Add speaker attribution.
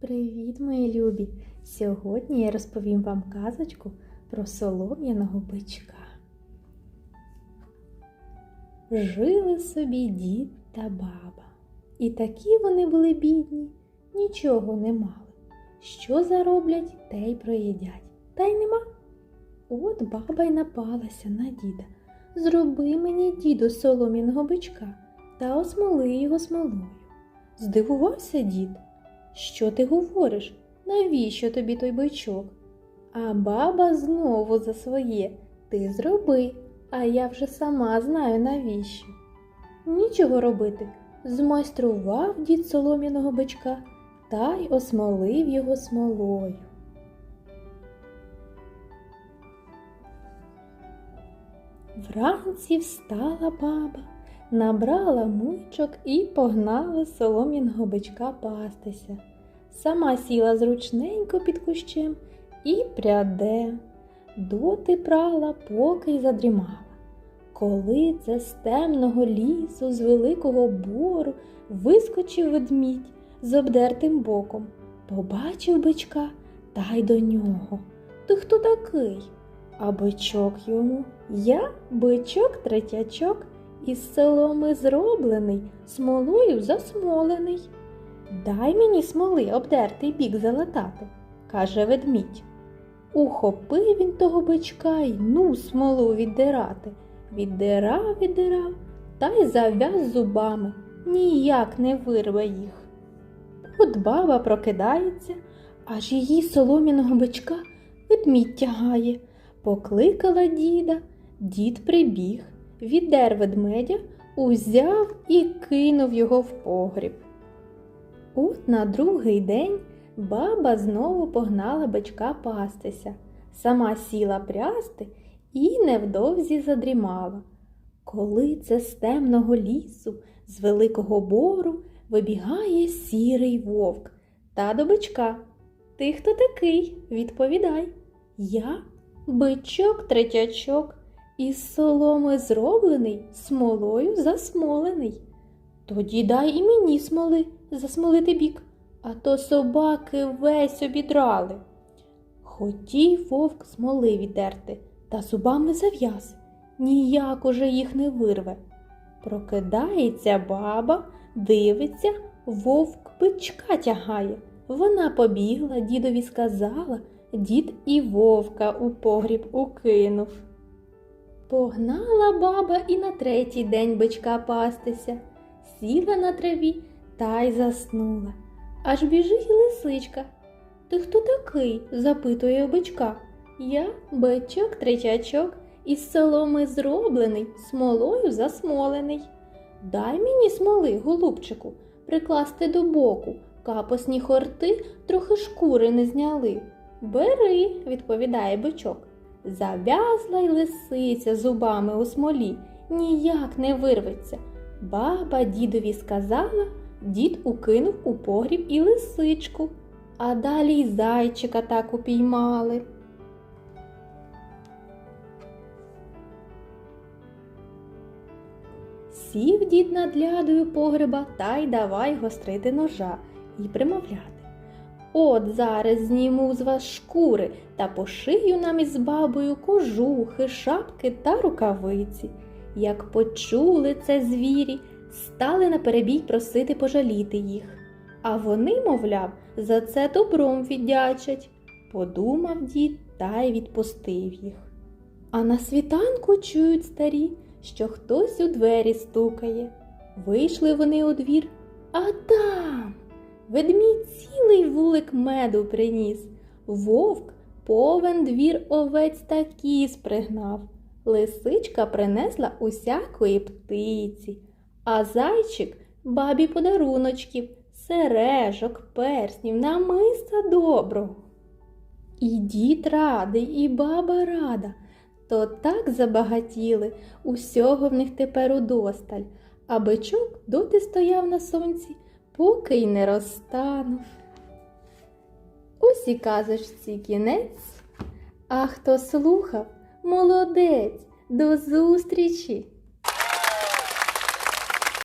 Speaker 1: Привіт, мої любі! Сьогодні я розповім вам казочку про солом'яного бичка. Жили собі дід та баба. І такі вони були бідні, нічого не мали. Що зароблять, те й проїдять. Та й нема. От баба й напалася на діда. Зроби мені, діду, солом'яного бичка та осмоли його смолою. Здивувався дід. Що ти говориш? Навіщо тобі той бичок? А баба знову за своє. Ти зроби, а я вже сама знаю навіщо. Нічого робити. Змайстрував дід солом'яного бичка та й осмолив його смолою. Вранці встала баба, набрала мучок і погнала солом'яного бичка пастися. Сама сіла зручненько під кущем і пряде. Доти прала, поки й задрімала. Коли це з темного лісу, з великого бору вискочив ведмідь з обдертим боком, побачив бичка та й до нього. Ти хто такий? А бичок йому я бичок третячок, із соломи зроблений, смолою засмолений. Дай мені смоли обдертий бік залатати, каже ведмідь. Ухопив він того бичка й ну смолу віддирати. Віддирав, віддирав та й зав'яз зубами, ніяк не вирве їх. От баба прокидається, аж її солом'яного бичка ведмідь тягає. Покликала діда, дід прибіг, віддер ведмедя, узяв і кинув його в погріб. От на другий день баба знову погнала бичка пастися, сама сіла прясти і невдовзі задрімала. Коли це з темного лісу, з великого бору вибігає сірий вовк та до бичка. Ти хто такий? Відповідай. Я бичок третячок, із соломи зроблений, смолою засмолений. Тоді дай і мені смоли засмолити бік, а то собаки весь обідрали. Хотів вовк смоли відерти та зубами зав'яз, ніяк уже їх не вирве. Прокидається баба, дивиться, вовк бичка тягає. Вона побігла, дідові сказала, дід і вовка у погріб укинув. Погнала баба і на третій день бичка пастися, сіла на траві та й заснула. Аж біжить лисичка. Ти хто такий? запитує бичка. Я бичок третячок, із соломи зроблений, смолою засмолений. Дай мені смоли, голубчику, прикласти до боку, капосні хорти трохи шкури не зняли. Бери, відповідає бичок. Зав'язла й лисиця зубами у смолі, ніяк не вирветься. Баба дідові сказала, дід укинув у погріб і лисичку, а далі й зайчика так упіймали. Сів дід над лядою погреба та й давай гострити ножа і примовляти. От зараз зніму з вас шкури та пошию нам із бабою кожухи, шапки та рукавиці. Як почули це звірі, стали на перебій просити пожаліти їх. А вони, мовляв, за це добром віддячать. Подумав дід та й відпустив їх. А на світанку чують старі, що хтось у двері стукає. Вийшли вони у двір, а там ведмідь цілий вулик меду приніс, вовк повен двір овець та кіз пригнав. Лисичка принесла усякої птиці, а зайчик бабі подаруночків, сережок, перснів, намиста доброго. І дід радий, і баба рада, то так забагатіли, усього в них тепер удосталь, а бичок доти стояв на сонці, поки й не розтанув. Ось і казочці кінець, а хто слухав, молодець, до зустрічі!